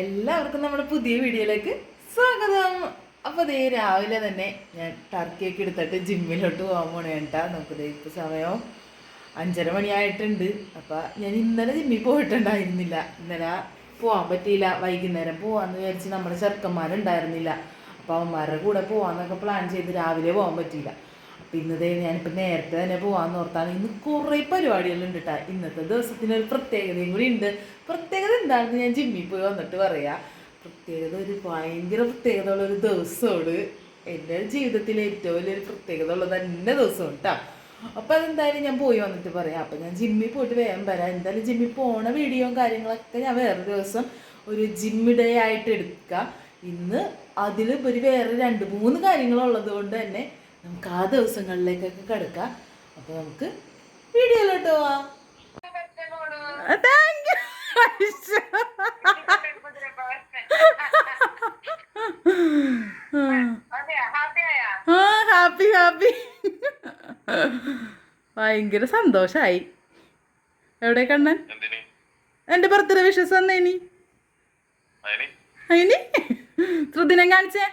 എല്ലാവർക്കും നമ്മുടെ പുതിയ വീഡിയോയിലേക്ക് സ്വാഗതം. അപ്പോൾ ദേ രാവിലെ തന്നെ ഞാൻ ടർക്കിയൊക്കെ എടുത്തിട്ട് ജിമ്മിലോട്ട് പോകാൻ പോണേ കേട്ടാ. നമുക്ക് ദേ ഇപ്പോൾ സമയം അഞ്ചര മണിയായിട്ടുണ്ട്. അപ്പോൾ ഞാൻ ഇന്നലെ ജിമ്മിൽ പോയിട്ടുണ്ടായിരുന്നില്ല. ഇന്നലെ പോകാൻ പറ്റിയില്ല. വൈകുന്നേരം പോകാമെന്ന് വിചാരിച്ച് നമ്മുടെ ചെറുക്കന്മാരുണ്ടായിരുന്നില്ല. അപ്പോൾ അവന്മാരുടെ കൂടെ പോകാമെന്നൊക്കെ പ്ലാൻ ചെയ്ത് രാവിലെ പോകാൻ പറ്റിയില്ല. അപ്പം ഇന്നതേ ഞാനിപ്പോൾ നേരത്തെ തന്നെ പോകാമെന്ന് ഓർത്താണ്. ഇന്ന് കുറേ പരിപാടികളുണ്ട് കേട്ടോ ഇന്നത്തെ ദിവസത്തിന് ഒരു പ്രത്യേകതയും കൂടി ഉണ്ട്. പ്രത്യേകത എന്താണെന്ന് ഞാൻ ജിമ്മിൽ പോയി വന്നിട്ട് പറയാം. പ്രത്യേകത ഒരു ഭയങ്കര പ്രത്യേകത ഉള്ളൊരു ദിവസമാണ്. എന്റെ ജീവിതത്തിലെ ഏറ്റവും വലിയൊരു പ്രത്യേകത ഉള്ളത് തന്നെ ദിവസമാണ് കേട്ടോ അപ്പം അതെന്തായാലും ഞാൻ പോയി വന്നിട്ട് പറയാം. അപ്പം ഞാൻ ജിമ്മിൽ പോയിട്ട് വേഗം വരാം. എന്തായാലും ജിമ്മിൽ പോണ വീഡിയോയും കാര്യങ്ങളൊക്കെ ഞാൻ വേറെ ദിവസം ഒരു ജിമ്മി ഡേ ആയിട്ട് എടുക്കുക ഇന്ന് അതിലുപരി വേറെ രണ്ട് മൂന്ന് കാര്യങ്ങളുള്ളത് കൊണ്ട് തന്നെ നമുക്ക് ആ ദിവസങ്ങളിലേക്കൊക്കെ കിടക്കാം. അപ്പോൾ നമുക്ക് വീഡിയോയിലോട്ട് പോവാം. താങ്ക് ആ ഹാപ്പി ഹാപ്പി. ഭയങ്കര സന്തോഷായി. എവിടെ കണ്ണൻ? എന്റെ എന്റെ ബർത്ത്ഡേ വിഷസ് വന്നേനി. അതിന് ശ്രുതിനം കാണിച്ചേ.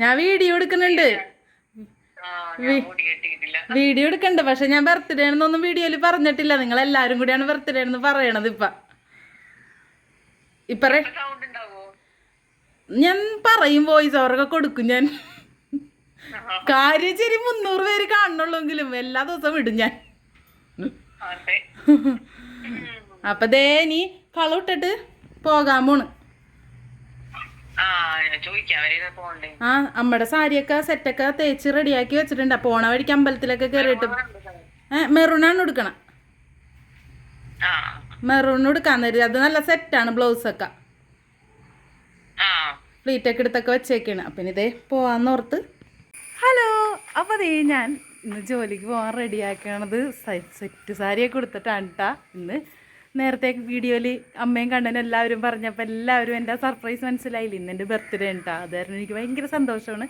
ഞാൻ വീഡിയോ എടുക്കുന്നുണ്ട്. വീഡിയോ എടുക്കണ്ട. പക്ഷെ ഞാൻ ബർത്ത്ഡേ ആണെന്നൊന്നും വീഡിയോയിൽ പറഞ്ഞിട്ടില്ല. നിങ്ങൾ എല്ലാരും കൂടിയാണ് ബർത്ത്ഡേ ആണെന്ന് പറയണത് ഇപ്പൊ. ഇപ്പറേ ഞാൻ പറയും വോയിസ് ഓവറൊക്കെ കൊടുക്കും ഞാൻ. കാര്യം ശരി മുന്നൂറ് പേര് കാണുന്നുള്ളൂങ്കിലും എല്ലാ ദിവസവും ഇടും ഞാൻ. അപ്പൊ ദേ നീ കളവിട്ടിട്ട് പോകാൻ പോണ്. ആ അമ്മയുടെ സാരിയൊക്കെ സെറ്റൊക്കെ തേച്ച് റെഡിയാക്കി വെച്ചിട്ടുണ്ട്. പോണ വഴിക്ക് അമ്പലത്തിലൊക്കെ കയറിയിട്ട് മെറൂണാണ് എടുക്കണം മെറൂൺ എടുക്കാൻ തരും. അത് നല്ല സെറ്റാണ് ബ്ലൗസൊക്കെ. ഫ്ലീറ്റൊക്കെ എടുത്തൊക്കെ വെച്ചേക്കാണ്. അപ്പം ഇതേ പോവാന്നോർത്ത് ഹലോ അപ്പോൾ അതേ ഞാൻ ഇന്ന് ജോലിക്ക് പോകാൻ റെഡിയാക്കണത് സെറ്റ് സാരിയൊക്കെ കൊടുത്തിട്ടാണ് കേട്ടാ ഇന്ന് നേരത്തെ വീഡിയോയിൽ അമ്മയും കണ്ണനും എല്ലാവരും പറഞ്ഞപ്പോൾ എല്ലാവരും എന്റെ സർപ്രൈസ് മനസ്സിലായില്ല? ഇന്ന് എന്റെ ബർത്ത്ഡേ ഉണ്ടാ. അത് കാരണം എനിക്ക് ഭയങ്കര സന്തോഷമാണ്.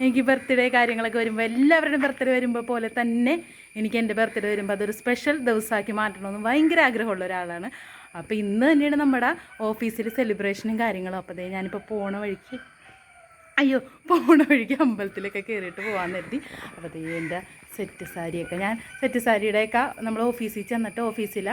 എനിക്ക് ബർത്ത്ഡേ കാര്യങ്ങളൊക്കെ വരുമ്പോൾ എല്ലാവരുടെയും ബർത്ത്ഡേ വരുമ്പോൾ പോലെ തന്നെ എനിക്ക് എന്റെ ബർത്ത്ഡേ വരുമ്പോൾ അതൊരു സ്പെഷ്യൽ ദിവസമാക്കി മാറ്റണമെന്ന് ഭയങ്കര ആഗ്രഹമുള്ള ഒരാളാണ്. അപ്പോൾ ഇന്ന് തന്നെയാണ് നമ്മുടെ ഓഫീസിൽ സെലിബ്രേഷനും കാര്യങ്ങളും. അപ്പോൾ ഞാനിപ്പോൾ പോണ വഴിക്ക് അയ്യോ പോണ വഴിക്ക് അമ്പലത്തിലൊക്കെ കയറിയിട്ട് പോകാൻ കരുതി. അപ്പോൾ ദേ എന്റെ സെറ്റ് സാരിയൊക്കെ. ഞാൻ സെറ്റ് സാരിയുടെയൊക്കെ നമ്മൾ ഓഫീസിൽ ചെന്നിട്ട് ഓഫീസിലെ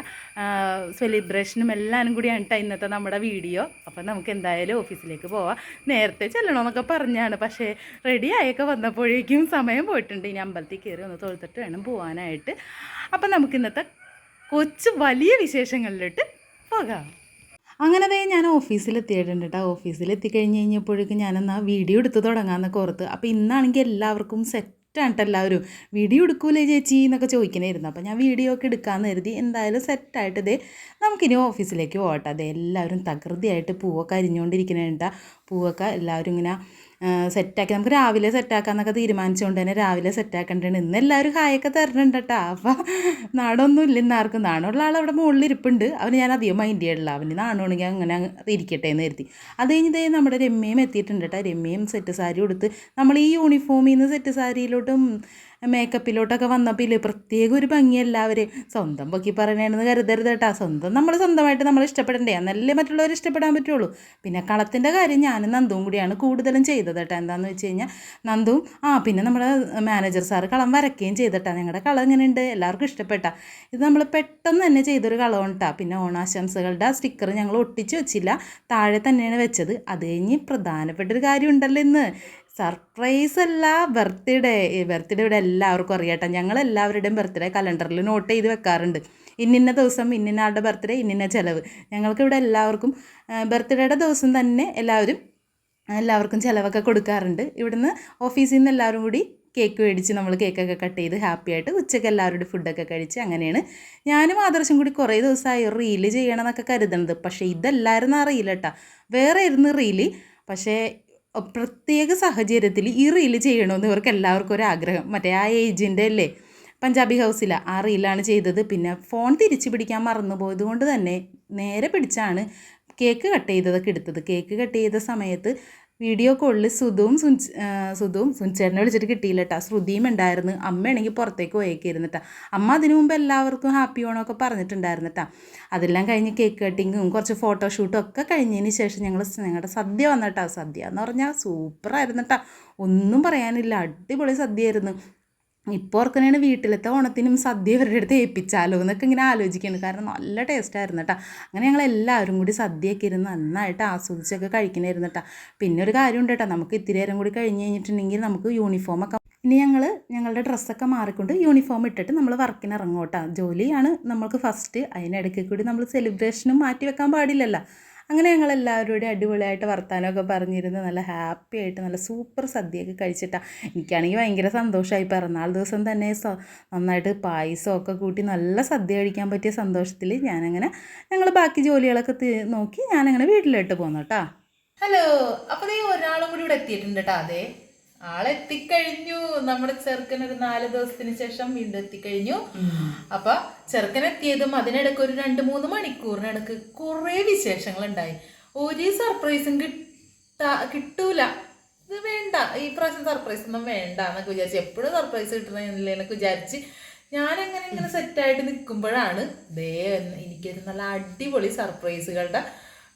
സെലിബ്രേഷനും എല്ലാവരും കൂടിയാണ് കേട്ടോ ഇന്നത്തെ നമ്മുടെ വീഡിയോ അപ്പോൾ നമുക്ക് എന്തായാലും ഓഫീസിലേക്ക് പോവാം. നേരത്തെ ചെല്ലണമെന്നൊക്കെ പറഞ്ഞാണ്. പക്ഷേ റെഡി ആയൊക്കെ വന്നപ്പോഴേക്കും സമയം പോയിട്ടുണ്ട്. ഇനി അമ്പലത്തിൽ കയറി ഒന്ന് തൊഴുത്തിട്ട് വേണം പോകാനായിട്ട് അപ്പം നമുക്ക് ഇന്നത്തെ കൊച്ചു വലിയ വിശേഷങ്ങളിലോട്ട് പോകാം. അങ്ങനെ ദേ ഞാൻ ഓഫീസിലെത്തിയിട്ടുണ്ട് കേട്ടോ ഓഫീസിലെത്തി കഴിഞ്ഞ് കഴിഞ്ഞപ്പോഴേക്കും ഞാനെന്നാ വീഡിയോ എടുത്ത് തുടങ്ങാമെന്നൊക്കെ ഓർത്ത്. അപ്പോൾ ഇന്നാണെങ്കിൽ എല്ലാവർക്കും സെറ്റാണ് കേട്ടോ എല്ലാവരും. വീഡിയോ എടുക്കൂലേ ചേച്ചി എന്നൊക്കെ ചോദിക്കണമായിരുന്നു അപ്പോൾ ഞാൻ വീഡിയോ ഒക്കെ എടുക്കാമെന്ന് കരുതി എന്തായാലും സെറ്റായിട്ട് ദേ നമുക്കിനി ഓഫീസിലേക്ക് പോകട്ടെ അതെ എല്ലാവരും തകൃതിയായിട്ട് പൂവൊക്കെ അരിഞ്ഞുകൊണ്ടിരിക്കണേട്ടാ പൂവൊക്കെ എല്ലാവരും ഇങ്ങനെ സെറ്റാക്കി. നമുക്ക് രാവിലെ സെറ്റാക്കാന്നൊക്കെ തീരുമാനിച്ചുകൊണ്ട് തന്നെ രാവിലെ സെറ്റാക്കേണ്ടതാണ്. ഇന്ന് എല്ലാവരും ഹായൊക്കെ തരണുണ്ട് കേട്ടോ അപ്പം നാടൊന്നും ഇല്ല ഇന്ന് ആർക്കും ആൾ അവിടെ മുകളിൽ ഇരിപ്പുണ്ട്. അവന് ഞാൻ അധികം മൈൻഡ് ചെയ്യണില്ല അവന് നാണമാണെങ്കിൽ അങ്ങനെ അങ്ങ് ഇരിക്കട്ടെ എന്ന് കരുതി. അത് കഴിഞ്ഞതേ നമ്മുടെ രമ്യയും എത്തിയിട്ടുണ്ട് കേട്ടോ രമ്യയും സെറ്റ് സാരി കൊടുത്ത് നമ്മൾ ഈ യൂണിഫോമിൽ നിന്ന് സെറ്റ് സാരിയിലോട്ടും മേക്കപ്പിലോട്ടൊക്കെ വന്നപ്പോൾ ഇല്ലേ പ്രത്യേക ഒരു ഭംഗി എല്ലാവരും സ്വന്തം പൊക്കി പറയണേന്ന് കരുതരുത് കേട്ടോ സ്വന്തം നമ്മൾ സ്വന്തമായിട്ട് നമ്മൾ ഇഷ്ടപ്പെടണ്ടേ. എന്നല്ലേ മറ്റുള്ളവർ ഇഷ്ടപ്പെടാൻ പറ്റുള്ളൂ. പിന്നെ കളത്തിന്റെ കാര്യം ഞാനും നന്ദും കൂടിയാണ് കൂടുതലും ചെയ്തത്. കേട്ടോ എന്താണെന്ന് വെച്ച് കഴിഞ്ഞാൽ നന്ദുവും ആ പിന്നെ നമ്മുടെ മാനേജർ സാറ് കളം വരയ്ക്കുകയും ചെയ്തിട്ടാ. ഞങ്ങളുടെ കളം എങ്ങനെയുണ്ട്? എല്ലാവർക്കും ഇഷ്ടപ്പെട്ട. ഇത് നമ്മൾ പെട്ടെന്ന് തന്നെ ചെയ്തൊരു കളമാണ് കേട്ടോ പിന്നെ ഓണാശംസകളുടെ സ്റ്റിക്കർ ഞങ്ങൾ ഒട്ടിച്ച് വെച്ചില്ല. താഴെ തന്നെയാണ് വെച്ചത്. അത് കഴിഞ്ഞ് പ്രധാനപ്പെട്ടൊരു കാര്യം ഉണ്ടല്ലോ ഇന്ന്. സർപ്രൈസ് അല്ല ബർത്ത്ഡേ ബർത്ത്ഡേ ഇവിടെ എല്ലാവർക്കും അറിയാട്ടോ. ഞങ്ങൾ എല്ലാവരുടെയും ബർത്ത്ഡേ കലണ്ടറിൽ നോട്ട് ചെയ്ത് വെക്കാറുണ്ട്. ഇന്നിന്ന ദിവസം ഇന്നിന്ന ആളുടെ ബർത്ത്ഡേ ഇന്നിന്ന ചിലവ്. ഞങ്ങൾക്ക് ഇവിടെ എല്ലാവർക്കും ബർത്ത്ഡേയുടെ ദിവസം തന്നെ എല്ലാവരും എല്ലാവർക്കും ചിലവൊക്കെ കൊടുക്കാറുണ്ട്. ഇവിടുന്ന് ഓഫീസിൽ നിന്ന് എല്ലാവരും കൂടി കേക്ക് മേടിച്ച് നമ്മൾ കേക്കൊക്കെ കട്ട് ചെയ്ത് ഹാപ്പി ആയിട്ട് ഉച്ചയ്ക്ക് എല്ലാവരുടെ ഫുഡൊക്കെ കഴിച്ച് അങ്ങനെയാണ്. ഞാനും ആദർശം കൂടി കുറേ ദിവസമായി റീൽ ചെയ്യണം എന്നൊക്കെ കരുതുന്നത്. പക്ഷേ ആ റീൽ കേട്ടോ. വേറെ ആയിരുന്നു റീൽ പക്ഷേ പ്രത്യേക സാഹചര്യത്തിൽ ഈ റീൽ ചെയ്യണമെന്ന് ഇവർക്ക് എല്ലാവർക്കും ഒരു ആഗ്രഹം. മറ്റേ ആ ഏജിന്റെ അല്ലേ? പഞ്ചാബി ഹൗസിലാണ് ആ റീലാണ് ചെയ്തത്. പിന്നെ ഫോൺ തിരിച്ചു പിടിക്കാൻ മറന്നു പോയത് കൊണ്ട് തന്നെ നേരെ പിടിച്ചാണ്. കേക്ക് കട്ട് ചെയ്തതൊക്കെ എടുത്തത്. കേക്ക് കട്ട് ചെയ്ത സമയത്ത് വീഡിയോ കോളിൽ സുധുവും സുൻ സുധുവും സുൻചേട്ടനെ വിളിച്ചിട്ട് കിട്ടിയില്ല കേട്ടോ ശ്രുതിയും ഉണ്ടായിരുന്നു. അമ്മയാണെങ്കിൽ പുറത്തേക്ക് പോയേക്കായിരുന്നു അമ്മ അതിനു മുമ്പ് എല്ലാവർക്കും ഹാപ്പി ഓണമൊക്കെ പറഞ്ഞിട്ടുണ്ടായിരുന്നു കേട്ടോ അതെല്ലാം കഴിഞ്ഞ് കേക്ക് കട്ടിങ്ങും കുറച്ച് ഫോട്ടോഷൂട്ടും ഒക്കെ കഴിഞ്ഞതിന് ശേഷം ഞങ്ങൾ ഞങ്ങളുടെ സദ്യ വന്നു സദ്യ എന്ന് പറഞ്ഞാൽ സൂപ്പറായിരുന്നു കേട്ടോ ഒന്നും പറയാനില്ല. അടിപൊളി സദ്യയായിരുന്നു. ഇപ്പോൾ ഓർക്കണേണ് വീട്ടിലത്തെ ഓണത്തിനും സദ്യ ഇവരുടെ അടുത്ത് ഏൽപ്പിച്ചാലോ എന്നൊക്കെ ഇങ്ങനെ ആലോചിക്കുന്നുണ്ട് കാരണം നല്ല ടേസ്റ്റായിരുന്നു കേട്ടോ അങ്ങനെ ഞങ്ങൾ എല്ലാവരും കൂടി സദ്യയൊക്കെ ഇരുന്ന് നന്നായിട്ട് ആസ്വദിച്ചൊക്കെ കഴിക്കണമായിരുന്നു കേട്ടോ പിന്നെ ഒരു കാര്യമുണ്ട് കേട്ടോ നമുക്ക് ഇത്തിരി നേരം കൂടി കഴിഞ്ഞ് കഴിഞ്ഞിട്ടുണ്ടെങ്കിൽ നമുക്ക് യൂണിഫോമൊക്കെ ഇനി ഞങ്ങൾ ഞങ്ങളുടെ ഡ്രസ്സൊക്കെ മാറിക്കൊണ്ട് യൂണിഫോം ഇട്ടിട്ട് നമ്മൾ വർക്കിന് ഇറങ്ങും കേട്ടോ ജോലിയാണ് നമ്മൾക്ക് ഫസ്റ്റ് അതിനിടയ്ക്ക് കൂടി നമ്മൾ സെലിബ്രേഷനും മാറ്റി വെക്കാൻ പാടില്ലല്ലോ. അങ്ങനെ ഞങ്ങൾ എല്ലാവരോടും അടിപൊളിയായിട്ട് വർത്താനമൊക്കെ പറഞ്ഞിരുന്ന് നല്ല ഹാപ്പി ആയിട്ട് നല്ല സൂപ്പർ സദ്യയൊക്കെ കഴിച്ചിട്ടാണ് എനിക്കാണെങ്കിൽ ഭയങ്കര സന്തോഷമായി പിറന്നാൾ ദിവസം തന്നെ നന്നായിട്ട് പായസമൊക്കെ കൂട്ടി നല്ല സദ്യ കഴിക്കാൻ പറ്റിയ സന്തോഷത്തിൽ ഞാനങ്ങനെ ഞങ്ങൾ ബാക്കി ജോലികളൊക്കെ നോക്കി ഞാനങ്ങനെ വീട്ടിലോട്ട് പോന്നു കേട്ടോ. ഹലോ അപ്പോൾ നീ ഒരാളും കൂടി ഇവിടെ എത്തിയിട്ടുണ്ട് കേട്ടോ അതെ ആളെത്തിക്കഴിഞ്ഞു. നമ്മുടെ ചെറുക്കൻ ഒരു നാല് ദിവസത്തിന് ശേഷം വീണ്ടും എത്തിക്കഴിഞ്ഞു. അപ്പൊ ചെറുക്കൻ എത്തിയതും അതിനിടയ്ക്ക് ഒരു രണ്ട് മൂന്ന് മണിക്കൂറിനിടക്ക് കുറെ വിശേഷങ്ങൾ ഉണ്ടായി ഒരു സർപ്രൈസും കിട്ടാ കിട്ടൂല. ഇത് വേണ്ട. ഈ പ്രാവശ്യം സർപ്രൈസ് ഒന്നും വേണ്ട എന്നൊക്കെ വിചാരിച്ചു എപ്പോഴും സർപ്രൈസ് കിട്ടണമെന്നില്ല വിചാരിച്ച് അങ്ങനെ ഇങ്ങനെ സെറ്റായിട്ട് നിൽക്കുമ്പോഴാണ് ദേ എനിക്കൊരു നല്ല അടിപൊളി സർപ്രൈസുകളുടെ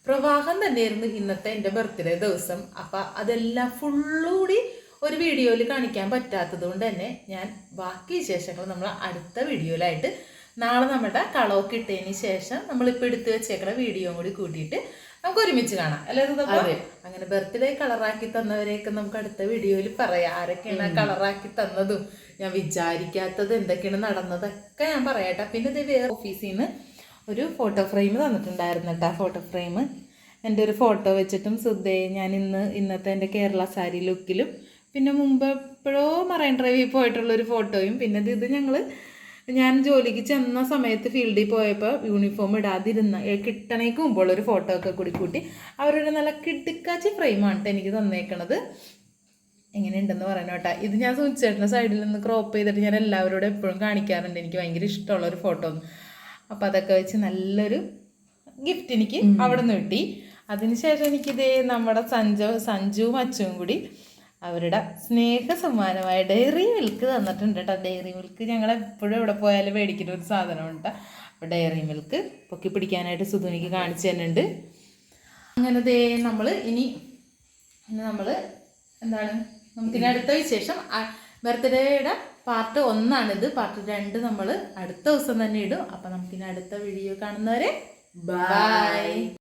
പ്രവാഹം തന്നെയായിരുന്നു ഇന്നത്തെ എന്റെ ബർത്ത്ഡേ ദിവസം. അപ്പം അതെല്ലാം ഫുള്ളൂടി ഒരു വീഡിയോയിൽ കാണിക്കാൻ പറ്റാത്തത് കൊണ്ട് തന്നെ ഞാൻ ബാക്കി വിശേഷങ്ങൾ നമ്മൾ അടുത്ത വീഡിയോയിലായിട്ട് നാളെ നമ്മുടെ കളവൊക്കെ ഇട്ടതിന് ശേഷം നമ്മളിപ്പോൾ എടുത്ത് വെച്ചേക്കണ വീഡിയോ കൂടി കൂട്ടിയിട്ട് നമുക്ക് ഒരുമിച്ച് കാണാം. അല്ലേ അതെ. അങ്ങനെ ബർത്ത്ഡേ കളറാക്കി തന്നവരെയൊക്കെ നമുക്ക് അടുത്ത വീഡിയോയിൽ പറയാം. ആരൊക്കെയാണ് ആ കളറാക്കി തന്നതും? ഞാൻ വിചാരിക്കാത്തത് എന്തൊക്കെയാണ് നടന്നതൊക്കെ ഞാൻ പറയാട്ട. പിന്നെ ഇത് വേറെ ഓഫീസിൽ നിന്ന് ഒരു ഫോട്ടോ ഫ്രെയിം തന്നിട്ടുണ്ടായിരുന്നു കേട്ടോ ഫോട്ടോ ഫ്രെയിം എന്റെ ഒരു ഫോട്ടോ വെച്ചിട്ടും സുദ്ധയെ ഞാൻ ഇന്ന് ഇന്നത്തെ എന്റെ കേരള സാരി ലുക്കിലും പിന്നെ മുമ്പ് എപ്പോഴോ മറൈൻ ഡ്രൈവിൽ പോയിട്ടുള്ളൊരു ഫോട്ടോയും പിന്നെ ഇത് ഞങ്ങൾ ഞാൻ ജോലിക്ക് ചെന്ന സമയത്ത് ഫീൽഡിൽ പോയപ്പോൾ യൂണിഫോം ഇടാതിരുന്ന കിട്ടണേക്ക് മുമ്പുള്ള ഒരു ഫോട്ടോ ഒക്കെ കൂടി കൂട്ടി. അവരൊരു നല്ല കിടുക്കാച്ചി ഫ്രെയിമാണ് കേട്ടോ എനിക്ക് തന്നേക്കണത്. എങ്ങനെയുണ്ടെന്ന് പറയണം കേട്ടോ. ഇത് ഞാൻ സൂചിച്ചേട്ടന്റെ സൈഡിൽ നിന്ന് ക്രോപ്പ് ചെയ്തിട്ട് ഞാൻ എല്ലാവരോടും എപ്പോഴും കാണിക്കാറുണ്ട്. എനിക്ക് ഭയങ്കര ഇഷ്ടമുള്ള ഒരു ഫോട്ടോ അപ്പം അതൊക്കെ വെച്ച് നല്ലൊരു ഗിഫ്റ്റ് എനിക്ക് അവിടെ നിന്ന് കിട്ടി. അതിനുശേഷം എനിക്കിതേ നമ്മുടെ സഞ്ജു സഞ്ജുവും അച്ചുവും കൂടി അവരുടെ സ്നേഹ സമ്മാനമായ ഡയറി മിൽക്ക് തന്നിട്ടുണ്ട് കേട്ടോ. ഡയറി മിൽക്ക് ഞങ്ങൾ എപ്പോഴും എവിടെ പോയാലും മേടിക്കുന്ന ഒരു സാധനമുണ്ട് അപ്പോൾ ഡയറി മിൽക്ക് പൊക്കി പിടിക്കാനായിട്ട് സുധുനിക്ക് കാണിച്ചു തന്നുണ്ട് അങ്ങനെ ദേ നമ്മൾ ഇനി ഇനി നമ്മൾ എന്താണ്? നമുക്കിനി അടുത്ത വിശേഷം ബർത്ത്ഡേയുടെ പാർട്ട് ഒന്നാണിത്. പാർട്ട് രണ്ട് നമ്മൾ അടുത്ത ദിവസം തന്നെ ഇടും. അപ്പം നമുക്കിനി അടുത്ത വീഡിയോ കാണുന്നവരെ ബൈ